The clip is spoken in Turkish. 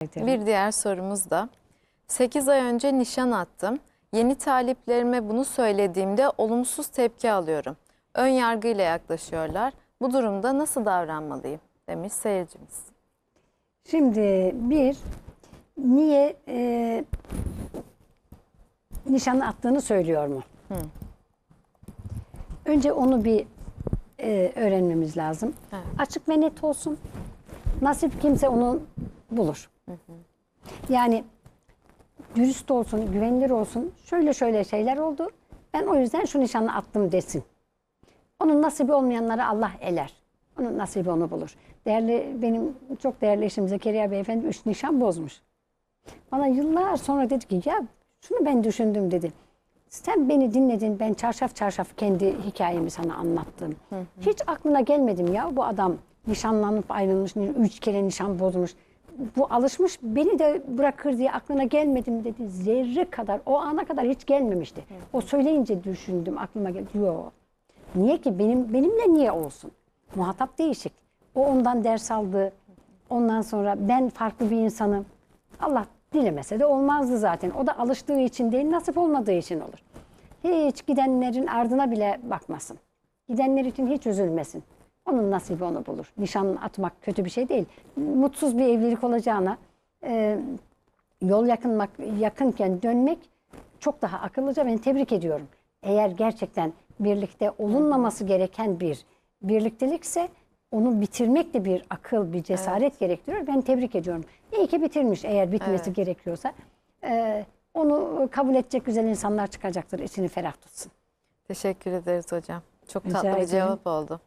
Bir diğer sorumuz da 8 ay önce nişan attım. Yeni taliplerime bunu söylediğimde olumsuz tepki alıyorum. Ön yargıyla yaklaşıyorlar. Bu durumda nasıl davranmalıyım demiş seyircimiz. Şimdi bir, niye e, nişanı attığını söylüyor mu? Önce onu bir e, öğrenmemiz lazım. Evet. Açık ve net olsun. Nasip kimse onu bulur. Yani dürüst olsun, güvenilir olsun. Şöyle şöyle şeyler oldu. Ben o yüzden şu nişanı attım desin. Onun nasibi olmayanları Allah eler. Onun nasibi onu bulur. Değerli benim çok değerli eşim Zekeriya Beyefendi üç nişan bozmuş. Bana yıllar sonra dedi ki ya şunu ben düşündüm dedi. Sen beni dinledin ben çarşaf çarşaf kendi hikayemi sana anlattım. Hiç aklına gelmedim ya bu adam nişanlanıp ayrılmış, üç kere nişan bozmuş. Bu alışmış beni de bırakır diye aklına gelmedim dedi. Zerre kadar o ana kadar hiç gelmemişti. O söyleyince düşündüm aklıma geldi. Yok. Niye ki benim benimle niye olsun? Muhatap değişik. O ondan ders aldı. Ondan sonra ben farklı bir insanım. Allah dilemese de olmazdı zaten. O da alıştığı için değil, nasip olmadığı için olur. Hiç gidenlerin ardına bile bakmasın. Gidenler için hiç üzülmesin. Onun nasibi onu bulur. Nişan atmak kötü bir şey değil. Mutsuz bir evlilik olacağına e, yol yakınmak yakınken dönmek çok daha akıllıca. Ben tebrik ediyorum. Eğer gerçekten birlikte olunmaması gereken bir birliktelikse onu bitirmek de bir akıl, bir cesaret gerektiriyor. Ben tebrik ediyorum. İyi ki bitirmiş eğer bitmesi Evet. gerekiyorsa. Ee, onu kabul edecek güzel insanlar çıkacaktır. İçini ferah tutsun. Teşekkür ederiz hocam. Çok Rica tatlı bir ederim. cevap oldu.